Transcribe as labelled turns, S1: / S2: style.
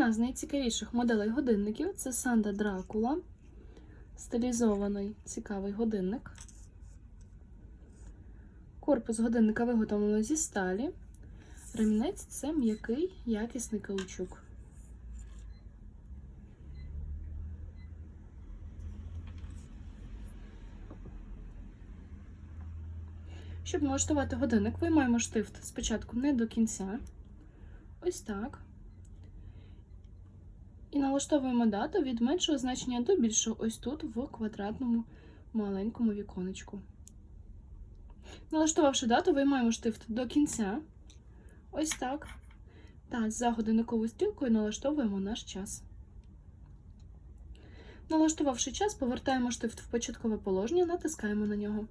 S1: Одна з найцікавіших моделей годинників це Санда Дракула. Стилізований цікавий годинник. Корпус годинника виготовлено зі сталі. Ремінець це м'який якісний каучук. Щоб налаштувати годинник, виймаємо штифт спочатку не до кінця. Ось так. І налаштовуємо дату від меншого значення до більшого, ось тут в квадратному маленькому віконечку. Налаштувавши дату, виймаємо штифт до кінця. Ось так. Та за годинниковою стрілкою налаштовуємо наш час. Налаштувавши час, повертаємо штифт в початкове положення, натискаємо на нього.